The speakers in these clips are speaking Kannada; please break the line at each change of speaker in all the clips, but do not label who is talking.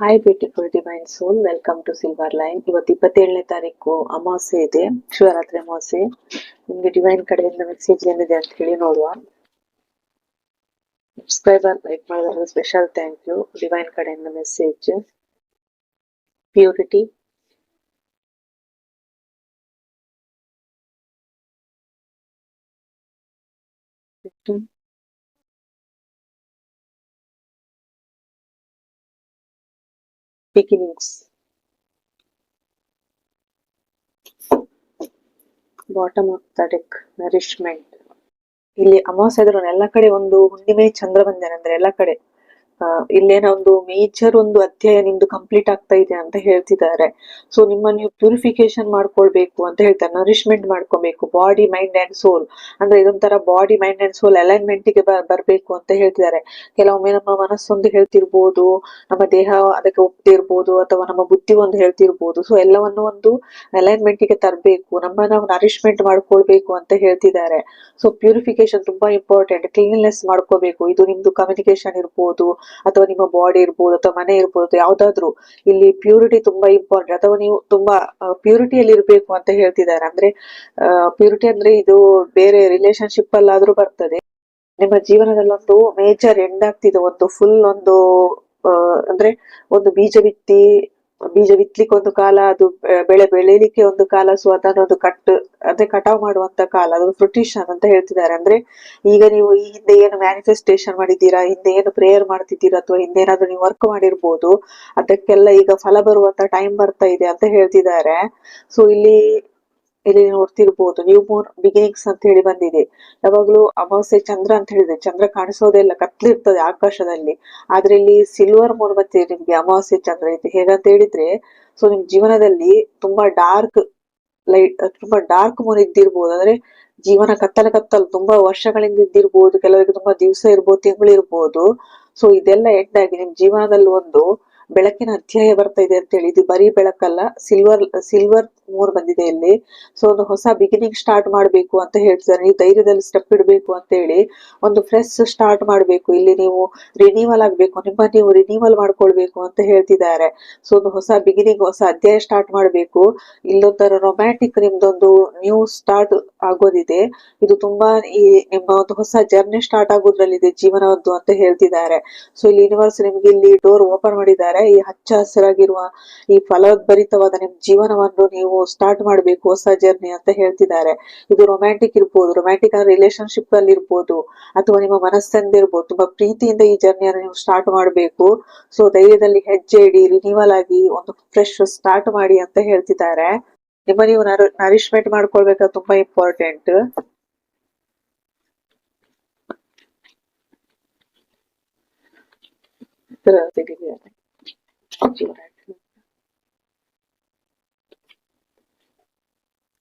Hi beautiful divine soul welcome to silver line ಇವತ್ತು ಇಪ್ಪತ್ತೇಳನೇ ತಾರೀಕು ಅಮಾವಾಸ್ಯೆ ಇದೆ, ಶಿವರಾತ್ರಿ ಅಮಾವಾಸ್ಯೆ. ನಿಮ್ಗೆ ಡಿವೈನ್ ಕಡೆಯಿಂದ ಮೆಸೇಜ್ ಏನಿದೆ ಅಂತ ಹೇಳಿ ನೋಡುವ. ಸಬ್ಸ್ಕ್ರೈಬರ್ ಲೈಕ್ ಮಾಡಿದ್ರೆ ಸ್ಪೆಷಲ್ ಥ್ಯಾಂಕ್ ಯು ಡಿವೈನ್ ಕಡೆಯಿಂದ message purity beginnings bottom of the deck nourishment ಇಲ್ಲಿ ಅಮಾವಾಸ್ಯೆ ಎಲ್ಲ ಕಡೆ ಒಂದು ಹುಣ್ಣಿಮೆ, ಚಂದ್ರ ಬಂದೇನೆ ಅಂದ್ರೆ ಎಲ್ಲ ಕಡೆ. ಇಲ್ಲೇನೋ ಒಂದು ಮೇಜರ್ ಒಂದು ಅಧ್ಯಾಯ ನಿಮ್ದು ಕಂಪ್ಲೀಟ್ ಆಗ್ತಾ ಇದೆ ಅಂತ ಹೇಳ್ತಿದ್ದಾರೆ. ಸೊ ನಿಮ್ಮ ನೀವು ಪ್ಯೂರಿಫಿಕೇಶನ್ ಮಾಡ್ಕೊಳ್ಬೇಕು ಅಂತ ಹೇಳ್ತಾರೆ. ನರಿಶ್ಮೆಂಟ್ ಮಾಡ್ಕೊಬೇಕು ಬಾಡಿ ಮೈಂಡ್ ಅಂಡ್ ಸೋಲ್ ಅಂದ್ರೆ ಇದೊಂಥರ ಬಾಡಿ ಮೈಂಡ್ ಅಂಡ್ ಸೋಲ್ ಅಲೈನ್ಮೆಂಟ್ಗೆ ಬರಬೇಕು ಬರ್ಬೇಕು ಅಂತ ಹೇಳ್ತಿದ್ದಾರೆ. ಕೆಲವೊಮ್ಮೆ ನಮ್ಮ ಮನಸ್ಸೊಂದು ಹೇಳ್ತಿರ್ಬೋದು, ನಮ್ಮ ದೇಹ ಅದಕ್ಕೆ ಒಪ್ತಿರ್ಬೋದು, ಅಥವಾ ನಮ್ಮ ಬುದ್ಧಿ ಒಂದು ಹೇಳ್ತಿರ್ಬೋದು. ಸೊ ಎಲ್ಲವನ್ನು ಒಂದು ಅಲೈನ್ಮೆಂಟ್ಗೆ ತರಬೇಕು. ನಮ್ಮ ನಾವು ನರಿಶ್ಮೆಂಟ್ ಮಾಡ್ಕೊಳ್ಬೇಕು ಅಂತ ಹೇಳ್ತಿದ್ದಾರೆ. ಸೊ ಪ್ಯೂರಿಫಿಕೇಶನ್ ತುಂಬಾ ಇಂಪಾರ್ಟೆಂಟ್ ಕ್ಲೀನ್ನೆಸ್ ಮಾಡ್ಕೋಬೇಕು ಇದು ನಿಮ್ದು ಕಮ್ಯುನಿಕೇಶನ್ ಇರ್ಬೋದು. ಅಥವಾ ನಿಮ್ಮ ಬಾಡಿ ಇರ್ಬೋದು ಅಥವಾ ಮನೆ ಇರ್ಬೋದು ಯಾವ್ದಾದ್ರು ಇಲ್ಲಿ ಪ್ಯೂರಿಟಿ ತುಂಬಾ ಇಂಪಾರ್ಟೆಂಟ್ ಅಥವಾ ನೀವು ತುಂಬಾ ಪ್ಯೂರಿಟಿಯಲ್ಲಿ ಇರ್ಬೇಕು ಅಂತ ಹೇಳ್ತಿದ್ದಾರೆ. ಅಂದ್ರೆ ಪ್ಯೂರಿಟಿ ಅಂದ್ರೆ ಇದು ಬೇರೆ ರಿಲೇಶನ್ಶಿಪ್ ಅಲ್ಲಾದ್ರೂ ಬರ್ತದೆ. ನಿಮ್ಮ ಜೀವನದಲ್ಲೊಂದು ಮೇಜರ್ ಎಂಡ್ ಆಗ್ತಿದೆ. ಒಂದು ಫುಲ್ ಒಂದು ಅಂದ್ರೆ ಒಂದು ಬೀಜ ಬಿತ್ತಿ ಬೀಜ ಬಿತ್ತಲಿಕ್ಕೆ ಒಂದು ಕಾಲ, ಅದು ಬೆಳೆ ಬೆಳೀಲಿಕ್ಕೆ ಒಂದು ಕಾಲ, ಸೊ ಅದನ್ನು ಒಂದು ಕಟ್, ಅಂದ್ರೆ ಕಟಾವ್ ಮಾಡುವಂತ ಕಾಲ ಅದು ಫ್ರುಟಿಷನ್ ಅಂತ ಹೇಳ್ತಿದ್ದಾರೆ. ಅಂದ್ರೆ ಈಗ ನೀವು ಈ ಹಿಂದೆ ಏನು ಮ್ಯಾನಿಫೆಸ್ಟೇಷನ್ ಮಾಡಿದ್ದೀರಾ, ಹಿಂದೆ ಏನು ಪ್ರೇಯರ್ ಮಾಡ್ತಿದ್ದೀರಾ, ಅಥವಾ ಹಿಂದೆ ಏನಾದ್ರು ನೀವು ವರ್ಕ್ ಮಾಡಿರ್ಬೋದು, ಅದಕ್ಕೆಲ್ಲ ಈಗ ಫಲ ಬರುವಂತ ಟೈಮ್ ಬರ್ತಾ ಇದೆ ಅಂತ ಹೇಳ್ತಿದ್ದಾರೆ. ಸೊ ಇಲ್ಲಿ ಇಲ್ಲಿ ನೋಡ್ತಿರ್ಬೋದು. ನ್ಯೂ ಮೂನ್ ಬಿಗಿನಿಂಗ್ಸ್ ಅಂತ ಹೇಳಿ ಬಂದಿದೆ. ಯಾವಾಗ್ಲೂ ಅಮಾವಾಸ್ಯೆ ಚಂದ್ರ ಅಂತ ಹೇಳಿದೆ. ಚಂದ್ರ ಕಾಣಿಸೋದೆಲ್ಲ ಕತ್ಲಿರ್ತದೆ ಆಕಾಶದಲ್ಲಿ. ಆದ್ರೆ ಇಲ್ಲಿ ಸಿಲ್ವರ್ ಮೂನ್ ಮತ್ತೆ ನಿಮ್ಗೆ ಅಮಾವಾಸ್ಯೆ ಚಂದ್ರ ಇದೆ. ಹೇಗಂತ ಹೇಳಿದ್ರೆ ಸೊ ನಿಮ್ ಜೀವನದಲ್ಲಿ ತುಂಬಾ ಡಾರ್ಕ್ ಲೈಟ್ ತುಂಬಾ ಡಾರ್ಕ್ ಮೂನ್ ಇದ್ದಿರ್ಬೋದು. ಅಂದ್ರೆ ಜೀವನ ಕತ್ತಲ ಕತ್ತಲು, ತುಂಬಾ ವರ್ಷಗಳಿಂದ ಇದ್ದಿರ್ಬೋದು, ಕೆಲವರಿಗೆ ತುಂಬಾ ದಿವಸ ಇರ್ಬೋದು, ತಿಂಗಳು ಇರ್ಬೋದು. ಸೊ ಇದೆಲ್ಲ ಎಂಡ್ ಆಗಿ ನಿಮ್ ಜೀವನದಲ್ಲಿ ಒಂದು ಬೆಳಕಿನ ಅಧ್ಯಾಯ ಬರ್ತಾ ಇದೆ ಅಂತ ಹೇಳಿ. ಇದು ಬರೀ ಬೆಳಕಲ್ಲ ಸಿಲ್ವರ್ ಸಿಲ್ವರ್ ಮೂರ್ ಬಂದಿದೆ ಇಲ್ಲಿ. ಸೊ ಒಂದು ಹೊಸ ಬಿಗಿನಿಂಗ್ ಸ್ಟಾರ್ಟ್ ಮಾಡ್ಬೇಕು ಅಂತ ಹೇಳ್ತಿದ್ದಾರೆ. ನೀವು ಧೈರ್ಯದಲ್ಲಿ ಸ್ಟೆಪ್ ಇಡಬೇಕು ಅಂತ ಹೇಳಿ ಒಂದು ಫ್ರೆಶ್ ಸ್ಟಾರ್ಟ್ ಮಾಡ್ಬೇಕು. ಇಲ್ಲಿ ನೀವು ರಿನ್ಯೂವಲ್ ಆಗ್ಬೇಕು. ನಿಮ್ಮ, ನೀವು ರಿನ್ಯೂವಲ್ ಮಾಡ್ಕೊಳ್ಬೇಕು ಅಂತ ಹೇಳ್ತಿದ್ದಾರೆ. ಸೊ ಒಂದು ಹೊಸ ಬಿಗಿನಿಂಗ್ ಹೊಸ ಅಧ್ಯಾಯ ಸ್ಟಾರ್ಟ್ ಮಾಡ್ಬೇಕು. ಇಲ್ಲೊಂಥರ ರೊಮ್ಯಾಂಟಿಕ್ ನಿಮ್ದೊಂದು ನ್ಯೂ ಸ್ಟಾರ್ಟ್ ಆಗೋದಿದೆ. ಇದು ತುಂಬಾ ಈ ನಿಮ್ಮ ಒಂದು ಹೊಸ ಜರ್ನಿ ಸ್ಟಾರ್ಟ್ ಆಗೋದ್ರಲ್ಲಿದೆ ಜೀವನದ್ದು ಅಂತ ಹೇಳ್ತಿದ್ದಾರೆ. ಸೊ ಇಲ್ಲಿ ಯೂನಿವರ್ಸ್ ನಿಮ್ಗೆ ಇಲ್ಲಿ ಡೋರ್ ಓಪನ್ ಮಾಡಿದ್ದಾರೆ. ಈ ಹಚ್ಚ ಹಸಿರಾಗಿರುವ ಈ ಫಲೋದ್ಭರಿತವಾದ ನಿಮ್ ಜೀವನವನ್ನು ನೀವು ಸ್ಟಾರ್ಟ್ ಮಾಡ್ಬೇಕು, ಹೊಸ ಜರ್ನಿ ಅಂತ ಹೇಳ್ತಿದ್ದಾರೆ. ಇದು ರೊಮ್ಯಾಂಟಿಕ್ ಇರ್ಬೋದು ರೊಮ್ಯಾಂಟಿಕ್ ರಿಲೇಶನ್ಶಿಪ್ ಅಲ್ಲಿ ಇರ್ಬೋದು, ಅಥವಾ ನಿಮ್ಮ ಮನಸ್ಸಂದ ಇರ್ಬೋದು, ತುಂಬಾ ಪ್ರೀತಿಯಿಂದ ಈ ಜರ್ನಿಯನ್ನು ನೀವು ಸ್ಟಾರ್ಟ್ ಮಾಡ್ಬೇಕು. ಸೊ ಧೈರ್ಯದಲ್ಲಿ ಹೆಜ್ಜೆ ಇಡಿ ರಿನ್ಯೂವಲ್ ಆಗಿ ಒಂದು ಫ್ರೆಶ್ ಸ್ಟಾರ್ಟ್ ಮಾಡಿ ಅಂತ ಹೇಳ್ತಿದ್ದಾರೆ. ನಿಮ್ಮ ನೀವು ನರಿಶ್ಮೆಂಟ್ ಮಾಡ್ಕೊಳ್ಬೇಕಾದ್ರೆ ತುಂಬಾ ಇಂಪಾರ್ಟೆಂಟ್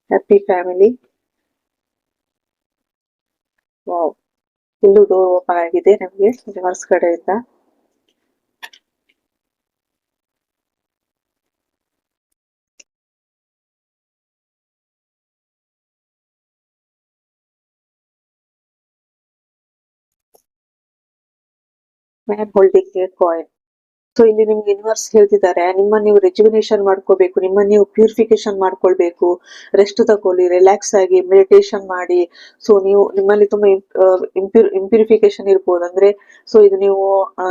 ಹ್ಯಾಪಿ ಫ್ಯಾಮಿಲಿ ವಾವ್ ಇಲ್ಲೂ ಡೋರ್ ಓಪನ್ ಆಗಿದೆ ನಮಗೆ. ರಿವರ್ಸ್ ಕಡೆಯಿಂದ man holding a coin so ಇಲ್ಲಿ ನಿಮ್ಗೆ ಯೂನಿವರ್ಸ್ ಹೇಳ್ತಿದ್ದಾರೆ. ನಿಮ್ಮ ನೀವು ರೆಜುವಿನೇಷನ್ ಮಾಡ್ಕೋಬೇಕು, ನಿಮ್ಮ ನೀವು ಪ್ಯೂರಿಫಿಕೇಶನ್ ಮಾಡ್ಕೊಳ್ಬೇಕು. ರೆಸ್ಟ್ ತಗೊಳ್ಳಿ ರಿಲ್ಯಾಕ್ಸ್ ಆಗಿ ಮೆಡಿಟೇಷನ್ ಮಾಡಿ. ಸೊ ನೀವು ನಿಮ್ಮಲ್ಲಿ ತುಂಬಾ ಇಂಪ್ಯೂರ್ ಇಂಪ್ಯೂರಿಫಿಕೇಶನ್ ಇರ್ಬೋದು. ಅಂದ್ರೆ ಸೊ ಇದು ನೀವು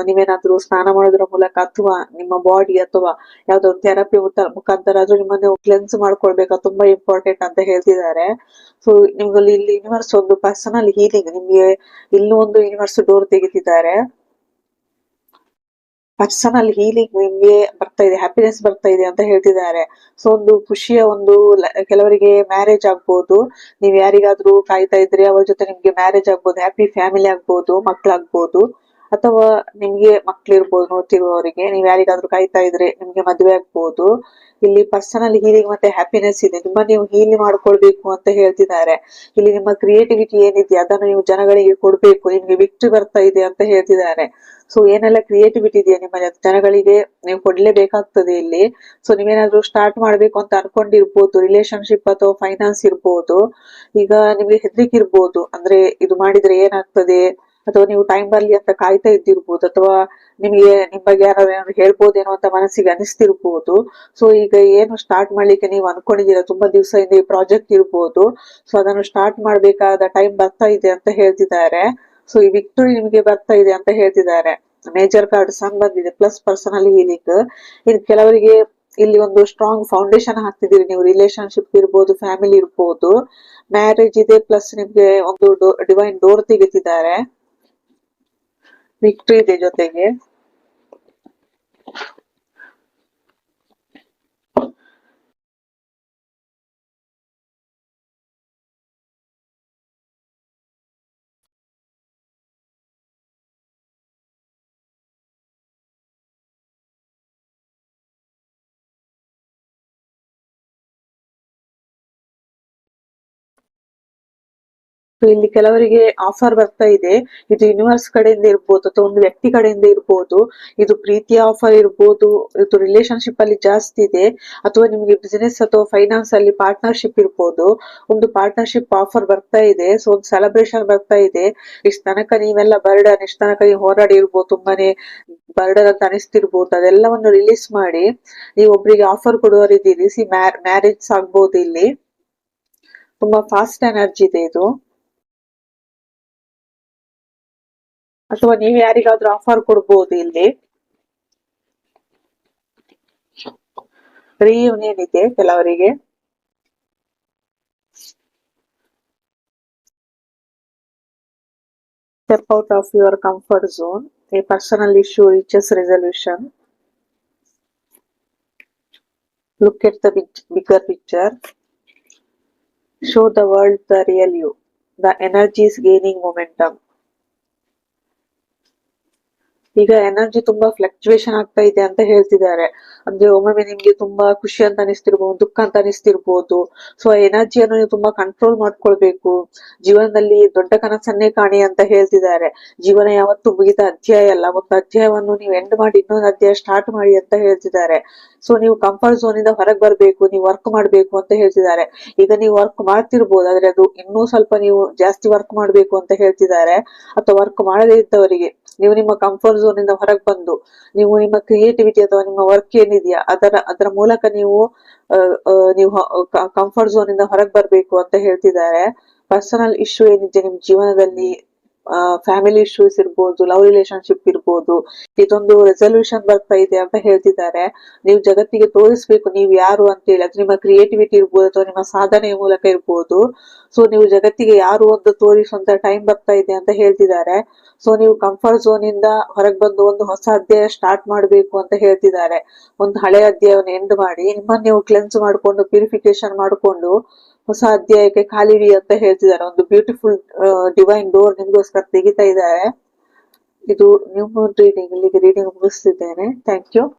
ನೀವೇನಾದ್ರೂ ಸ್ನಾನ ಮಾಡೋದ್ರ ಮೂಲಕ ಅಥವಾ ನಿಮ್ಮ ಬಾಡಿ ಅಥವಾ ಯಾವ್ದೋ ಥೆರಪಿ ಮುಖಾಂತರ ಆದ್ರೂ ನಿಮ್ಮನ್ನ ಕ್ಲೆನ್ಸ್ ಮಾಡ್ಕೊಳ್ಬೇಕು. ತುಂಬಾ ಇಂಪಾರ್ಟೆಂಟ್ ಅಂತ ಹೇಳ್ತಿದ್ದಾರೆ. ಸೊ ನಿಮ್ಗಲ್ಲಿ ಇಲ್ಲಿ ಯೂನಿವರ್ಸ್ ಒಂದು ಪರ್ಸನಲ್ ಹೀಲಿಂಗ್ ನಿಮ್ಗೆ ಇಲ್ಲೂ ಒಂದು ಯೂನಿವರ್ಸ್ ಡೋರ್ ತೆಗಿತಿದ್ದಾರೆ. ಪರ್ಸನಲ್ ಹೀಲಿಂಗ್ ನಿಮ್ಗೆ ಬರ್ತಾ ಇದೆ ಹ್ಯಾಪಿನೆಸ್ ಬರ್ತಾ ಇದೆ ಅಂತ ಹೇಳ್ತಿದ್ದಾರೆ. ಸೊ ಒಂದು ಖುಷಿಯ ಒಂದು ಕೆಲವರಿಗೆ ಮ್ಯಾರೇಜ್ ಆಗ್ಬೋದು. ನೀವ್ ಯಾರಿಗಾದ್ರೂ ಕಾಯ್ತಾ ಇದ್ರೆ, ಅವ್ರ ಜೊತೆ ನಿಮ್ಗೆ ಮ್ಯಾರೇಜ್ ಆಗ್ಬೋದು ಹ್ಯಾಪಿ ಫ್ಯಾಮಿಲಿ ಆಗ್ಬೋದು, ಮಕ್ಳಾಗ್ಬೋದು. ಅಥವಾ ನಿಮ್ಗೆ ಮಕ್ಳಿರ್ಬೋದು ನೋಡ್ತಿರುವವರಿಗೆ, ನೀವ್ ಯಾರಿಗಾದ್ರೂ ಕಾಯ್ತಾ ಇದ್ರೆ ನಿಮ್ಗೆ ಮದ್ವೆ ಆಗ್ಬೋದು. ಇಲ್ಲಿ ಪರ್ಸನಲ್ ಹೀಲಿಂಗ್ ಮತ್ತೆ ಹ್ಯಾಪಿನೆಸ್ ಇದೆ. ತುಂಬಾ ನೀವು ಹೀಲ್ ಮಾಡ್ಕೊಳ್ಬೇಕು ಅಂತ ಹೇಳ್ತಿದ್ದಾರೆ. ಇಲ್ಲಿ ನಿಮ್ಮ ಕ್ರಿಯೇಟಿವಿಟಿ ಏನಿದೆ, ಅದನ್ನು ನೀವು ಜನಗಳಿಗೆ ಕೊಡ್ಬೇಕು. ನಿಮ್ಗೆ ವಿಕ್ಟ್ರಿ ಬರ್ತಾ ಇದೆ ಅಂತ ಹೇಳ್ತಿದ್ದಾರೆ. ಸೊ ಏನೆಲ್ಲ ಕ್ರಿಯೇಟಿವಿಟಿ ಇದೆಯಾ ನಿಮ್ಮ ಜನಗಳಿಗೆ ನೀವು ಕೊಡ್ಲೇಬೇಕಾಗ್ತದೆ ಇಲ್ಲಿ. ಸೊ ನೀವೇನಾದ್ರೂ ಸ್ಟಾರ್ಟ್ ಮಾಡ್ಬೇಕು ಅಂತ ಅನ್ಕೊಂಡಿರ್ಬೋದು ರಿಲೇಶನ್ಶಿಪ್ ಅಥವಾ ಫೈನಾನ್ಸ್ ಇರ್ಬೋದು. ಈಗ ನಿಮ್ಗೆ ಹೆದ್ರಿಕೆ ಇರ್ಬೋದು. ಅಂದ್ರೆ ಇದು ಮಾಡಿದ್ರೆ ಏನಾಗ್ತದೆ? ಅಥವಾ ನೀವು ಟೈಮ್ ಬರ್ಲಿ ಅಂತ ಕಾಯ್ತಾ ಇದ್ದಿರ್ಬೋದು, ಅಥವಾ ನಿಮಗೆ ನಿಮ್ ಬಗ್ಗೆ ಯಾರು ಏನಾದ್ರು ಹೇಳ್ಬೋದೇನೋ ಅಂತ ಮನಸ್ಸಿಗೆ ಅನಿಸ್ತಿರ್ಬೋದು. ಸೊ ಈಗ ಏನು ಸ್ಟಾರ್ಟ್ ಮಾಡ್ಲಿಕ್ಕೆ ನೀವು ಅನ್ಕೊಂಡಿದ್ದೀರಾ? ತುಂಬಾ ದಿವಸದಿಂದ ಈ ಪ್ರಾಜೆಕ್ಟ್ ಇರ್ಬೋದು. ಸೊ ಅದನ್ನು ಸ್ಟಾರ್ಟ್ ಮಾಡ್ಬೇಕಾದ ಟೈಮ್ ಬರ್ತಾ ಇದೆ ಅಂತ ಹೇಳ್ತಿದ್ದಾರೆ. ಸೊ ಈ ವಿಕ್ಟೋರಿ ನಿಮಗೆ ಬರ್ತಾ ಇದೆ ಅಂತ ಹೇಳ್ತಿದ್ದಾರೆ. ಮೇಜರ್ ಕಾರ್ಡ್ ಸನ್ ಬಂದಿದೆ ಪ್ಲಸ್ ಪರ್ಸನಲ್ ಹೀಲಿಂಗ್ ಇನ್ ಕೆಲವರಿಗೆ ಇಲ್ಲಿ ಒಂದು ಸ್ಟ್ರಾಂಗ್ ಫೌಂಡೇಶನ್ ಹಾಕ್ತಿದ್ದೀರಿ. ನೀವು ರಿಲೇಶನ್ಶಿಪ್ ಇರ್ಬೋದು ಫ್ಯಾಮಿಲಿ ಇರ್ಬೋದು. ಮ್ಯಾರೇಜ್ ಇದೆ ಪ್ಲಸ್ ನಿಮ್ಗೆ ಒಂದು ಡಿವೈನ್ ಡೋರ್ ತೆಗಿತಿದ್ದಾರೆ. ವಿಕ್ಟ್ರಿ ಇದೆ ಜೊತೆಗೆ ಇಲ್ಲಿ ಕೆಲವರಿಗೆ ಆಫರ್ ಬರ್ತಾ ಇದೆ. ಇದು ಯೂನಿವರ್ಸ್ ಕಡೆಯಿಂದ ಇರ್ಬೋದು, ಅಥವಾ ಒಂದು ವ್ಯಕ್ತಿ ಕಡೆಯಿಂದ ಇರ್ಬೋದು, ಇದು ಪ್ರೀತಿಯ ಆಫರ್ ಇರ್ಬೋದು, ಇದು ರಿಲೇಶನ್ಶಿಪ್ ಅಲ್ಲಿ ಜಾಸ್ತಿ ಇದೆ, ಅಥವಾ ನಿಮಗೆ ಬಿಸಿನೆಸ್ ಅಥವಾ ಫೈನಾನ್ಸ್ ಅಲ್ಲಿ ಪಾರ್ಟ್ನರ್ಶಿಪ್ ಇರ್ಬೋದು, ಒಂದು ಪಾರ್ಟ್ನರ್ಶಿಪ್ ಆಫರ್ ಬರ್ತಾ ಇದೆ ಸೊ ಒಂದು ಸೆಲೆಬ್ರೇಷನ್ ಬರ್ತಾ ಇದೆ. ಇಷ್ಟು ತನಕ ನೀವೆಲ್ಲ ಬರ್ಡನ್, ಇಷ್ಟು ತನಕ ನೀವು ಹೋರಾಡಿ ಇರ್ಬೋದು, ತುಂಬಾನೇ ಬರ್ಡನ್ ಅಂತ ಅನಿಸ್ತಿರ್ಬೋದು, ಅದೆಲ್ಲವನ್ನು ರಿಲೀಸ್ ಮಾಡಿ, ನೀವು ಒಬ್ರಿಗೆ ಆಫರ್ ಕೊಡುವರಿದ್ದೀರಿ ಸಿ ಮ್ಯಾರೇಜ್ ಆಗ್ಬೋದು ಇಲ್ಲಿ. ತುಂಬಾ ಫಾಸ್ಟ್ ಎನರ್ಜಿ ಇದೆ ಇದು. ಅಥವಾ ನೀವು ಯಾರಿಗಾದ್ರೂ ಆಫರ್ ಕೊಡ್ಬೋದು ಇಲ್ಲಿ ರಿಯೂನಿಯನ್ ಇದೆ ಕೆಲವರಿಗೆ step out of your comfort zone a personal issue reaches resolution look at the big, bigger picture show the world the real you the energy is gaining momentum ಈಗ ಎನರ್ಜಿ ತುಂಬಾ ಫ್ಲಕ್ಚುಯೇಷನ್ ಆಗ್ತಾ ಇದೆ ಅಂತ ಹೇಳ್ತಿದ್ದಾರೆ. ಅಂದ್ರೆ ಒಮ್ಮೊಮ್ಮೆ ನಿಮ್ಗೆ ತುಂಬಾ ಖುಷಿ ಅಂತ ಅನಿಸ್ತಿರ್ಬೋದು, ದುಃಖ ಅಂತ ಅನಿಸ್ತಿರ್ಬೋದು. ಸೊ ಆ ಎನರ್ಜಿಯನ್ನು ನೀವು ತುಂಬಾ ಕಂಟ್ರೋಲ್ ಮಾಡ್ಕೊಳ್ಬೇಕು. ಜೀವನದಲ್ಲಿ ದೊಡ್ಡ ಕನಸನ್ನೇ ಕಾಣಿ ಅಂತ ಹೇಳ್ತಿದ್ದಾರೆ. ಜೀವನ ಯಾವತ್ತು ಮುಗಿದ ಅಧ್ಯಾಯ ಅಲ್ಲ. ಒಂದು ಅಧ್ಯಾಯವನ್ನು ನೀವು ಎಂಡ್ ಮಾಡಿ, ಇನ್ನೊಂದು ಅಧ್ಯಾಯ ಸ್ಟಾರ್ಟ್ ಮಾಡಿ ಅಂತ ಹೇಳ್ತಿದ್ದಾರೆ. ಸೊ ನೀವು ಕಂಫರ್ಟ್ ಝೋನ್ ಇಂದ ಹೊರಗೆ ಬರ್ಬೇಕು, ನೀವು ವರ್ಕ್ ಮಾಡ್ಬೇಕು ಅಂತ ಹೇಳ್ತಿದ್ದಾರೆ. ಈಗ ನೀವು ವರ್ಕ್ ಮಾಡ್ತಿರ್ಬೋದು, ಆದ್ರೆ ಅದು ಇನ್ನೂ ಸ್ವಲ್ಪ ನೀವು ಜಾಸ್ತಿ ವರ್ಕ್ ಮಾಡ್ಬೇಕು ಅಂತ ಹೇಳ್ತಿದ್ದಾರೆ. ಅಥವಾ ವರ್ಕ್ ಮಾಡದೇ ಇದ್ದವರಿಗೆ ನೀವು ನಿಮ್ಮ ಕಂಫರ್ಟ್ ಝೋನ್ ಇಂದ ಹೊರಗೆ ಬಂದು, ನೀವು ನಿಮ್ಮ ಕ್ರಿಯೇಟಿವಿಟಿ ಅಥವಾ ನಿಮ್ಮ ವರ್ಕ್ ಏನಿದೆಯಾ, ಅದರ ಅದರ ಮೂಲಕ ನೀವು ನೀವು ಕಂಫರ್ಟ್ ಝೋನ್ ಇಂದ ಹೊರಗೆ ಬರ್ಬೇಕು ಅಂತ ಹೇಳ್ತಿದ್ದಾರೆ. ಪರ್ಸನಲ್ ಇಶ್ಯೂ ಏನಿದೆ ನಿಮ್ ಜೀವನದಲ್ಲಿ? ಫ್ಯಾಮಿಲಿ ಇಶ್ಯೂಸ್ ಇರ್ಬೋದು ಲವ್ ರಿಲೇಶನ್ಶಿಪ್ ಇರ್ಬೋದು, ಇದೊಂದು ರೆಸಲ್ಯೂಷನ್ ಬರ್ತಾ ಇದೆ ಅಂತ ಹೇಳ್ತಿದ್ದಾರೆ. ನೀವು ಜಗತ್ತಿಗೆ ತೋರಿಸ್ಬೇಕು ನೀವು ಯಾರು ಅಂತ ಹೇಳಿ, ಅದು ನಿಮ್ಮ ಕ್ರಿಯೇಟಿವಿಟಿ ಇರ್ಬೋದು, ಅಥವಾ ನಿಮ್ಮ ಸಾಧನೆಯ ಮೂಲಕ ಇರ್ಬೋದು. ಸೊ ನೀವು ಜಗತ್ತಿಗೆ ಯಾರು ಅಂತ ತೋರಿಸುವಂತ ಟೈಮ್ ಬರ್ತಾ ಇದೆ ಅಂತ ಹೇಳ್ತಿದ್ದಾರೆ. ಸೊ ನೀವು ಕಂಫರ್ಟ್ ಝೋನ್ ಇಂದ ಹೊರಗೆ ಬಂದು ಒಂದು ಹೊಸ ಅಧ್ಯಾಯ ಸ್ಟಾರ್ಟ್ ಮಾಡಬೇಕು ಅಂತ ಹೇಳ್ತಿದ್ದಾರೆ. ಒಂದು ಹಳೆ ಅಧ್ಯಾಯವನ್ನು ಎಂಡ್ ಮಾಡಿ, ನಿಮ್ಮನ್ನ ನೀವು ಕ್ಲೆನ್ಸ್ ಮಾಡಿಕೊಂಡು ಪ್ಯೂರಿಫಿಕೇಶನ್ ಮಾಡಿಕೊಂಡು ಹೊಸ ಅಧ್ಯಾಯಕ್ಕೆ ಕಾಲಿಡಿ ಅಂತ ಹೇಳ್ತಿದ್ದಾರೆ. ಒಂದು ಬ್ಯೂಟಿಫುಲ್ ಡಿವೈನ್ ಡೋರ್ ನಿಮಗೋಸ್ಕರ ತೆಗಿತಾ ಇದ್ದಾರೆ. ಇದು ನ್ಯೂ ಮೂನ್ ರೀಡಿಂಗ್ ಇಲ್ಲಿಗೆ ರೀಡಿಂಗ್ ಮುಗಿಸ್ತಿದ್ದೇನೆ. Thank you